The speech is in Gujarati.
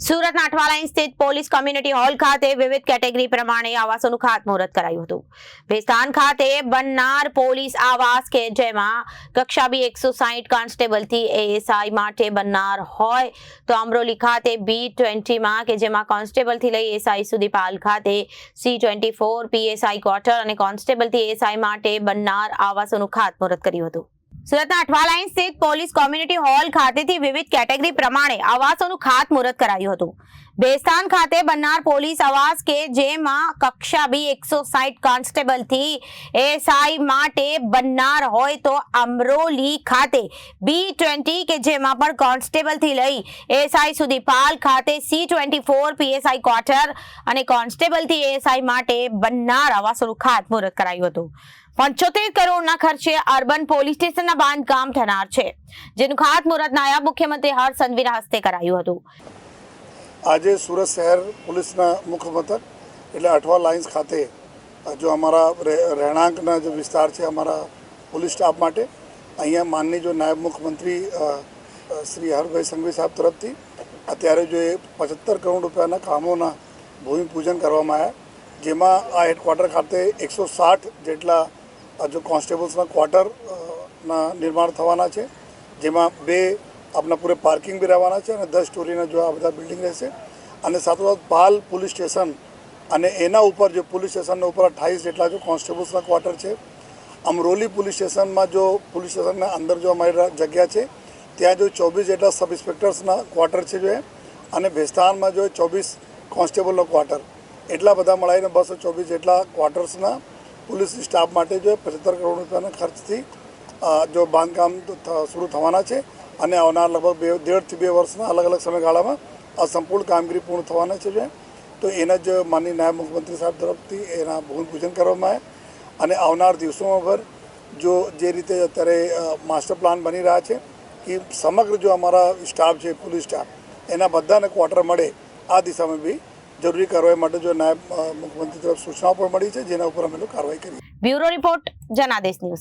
સુરતના નાઠવાલાઈન સ્થિત પોલીસ કોમ્યુનિટી હોલ ખાતે વિવિધ કેટેગરી પ્રમાણે આવાસોનું ખાતમુહૂર્ત કરાયું હતું. ભેસ્તાન ખાતે બનનાર પોલીસ આવાસ કે જેમાં કક્ષા બી એકસો સાહીઠ કોન્સ્ટેબલથી એએસઆઈ માટે બનનાર હોય તો અમરોલી ખાતે બી ટ્વેન્ટીમાં કે જેમાં કોન્સ્ટેબલથી લઈ એસઆઈ સુધી પાલ ખાતે C twenty four PSI quarter અને કોન્સ્ટેબલથી એએસઆઈ માટે બનનાર આવાસોનું ખાતમુહૂર્ત કર્યું હતું. સુરતના અઠવાલાઈન સ્થિત પોલીસ કોમ્યુનિટી હોલ ખાતેથી વિવિધ કેટેગરી પ્રમાણે આવાસોનું ખાતમુહૂર્ત કરાયું હતું. બેસ્તાન ખાતે બનનાર પોલીસ આવાસ કે જેમાં કક્ષા બી એકસો સાઠ કોન્સ્ટેબલથી એસઆઈ માટે બનનાર હોય તો અમરોલી ખાતે બી ટ્વેન્ટી કે જેમાં પણ કોન્સ્ટેબલથી લઈ એસઆઈ સુધી પાલ ખાતે C twenty four PSI quarter અને કોન્સ્ટેબલથી એસઆઈ માટે બનનાર આવાસોનું ખાતમુહૂર્ત કરાયું હતું. પંચોતેર કરોડના ખર્ચે અર્બન પોલીસ સ્ટેશનના બાંધકામ થનાર છે, જેનું ખાતમુહૂર્ત નાયબ મુખ્યમંત્રી હર્ષ સંઘવીના હસ્તે કરાયું હતું. આજે સુરત શહેર પોલીસના મુખ્ય એટલે અઠવા લાઇન્સ ખાતે, જો અમારા રહે- રહેણાંકના જે વિસ્તાર છે અમારા પોલીસ સ્ટાફ માટે, અહીંયા માનની જો નાયબ મુખ્યમંત્રી શ્રી હરભાઈ સંઘવી સાહેબ તરફથી, અત્યારે જો એ પચહત્તર કરોડ રૂપિયાના કામોના ભૂમિપૂજન કરવામાં આવ્યા, જેમાં આ હેડક્વાર્ટર ખાતે એકસો સાઠ જેટલા જો કોન્સ્ટેબલ્સના ક્વાર્ટર ના નિર્માણ થવાના છે, જેમાં બે આપણા પૂરે પાર્કિંગ બી રહેવાના છે અને દસ સ્ટોરીના જો આ બધા બિલ્ડિંગ રહેશે. અને સાથોસાથ પાલ પોલીસ સ્ટેશન અને એના ઉપર જો પોલીસ સ્ટેશનના ઉપર અઠ્ઠાવીસ જેટલા જો કોન્સ્ટેબલ્સના ક્વાર્ટર છે અમરોલી પોલીસ સ્ટેશનમાં જો પોલીસ સ્ટેશનના અંદર જો અમારી જગ્યા છે, ત્યાં જો ચોવીસ જેટલા સબ ઇન્સ્પેક્ટર્સના ક્વાર્ટર છે જો અને ભેસ્તાનમાં જો ચોવીસ કોન્સ્ટેબલનો ક્વાર્ટર. એટલા બધા મળાવીને બસો ચોવીસ જેટલા ક્વાર્ટર્સના પોલીસ સ્ટાફ માટે જો પચહત્તર કરોડ રૂપિયાના ખર્ચથી જો બાંધકામ શરૂ થવાના છે અને આવનાર લગભગ બે દેઢથી બે વર્ષના અલગ અલગ સમયગાળામાં આ સંપૂર્ણ કામગીરી પૂર્ણ થવાના છે જે. તો એના જ માનનીય નાયબ મુખ્યમંત્રી સાહેબ તરફથી એના ભૂમિપૂજન કરવામાં આવ્યા અને આવનાર દિવસોમાં પર જો જે રીતે અત્યારે માસ્ટર પ્લાન બની રહ્યા છે કે સમગ્ર જો અમારા સ્ટાફ છે, પોલીસ સ્ટાફ, એના બધાને ક્વાર્ટર મળે આ દિશામાં બી જરૂરી કાર્યવાહી માટે જો નાયબ મુખ્યમંત્રી તરફ સૂચનાઓ પણ મળી છે, જેના ઉપર અમે લોકો કાર્યવાહી કરી બ્યુરો રિપોર્ટ જનાદેશ ન્યૂઝ.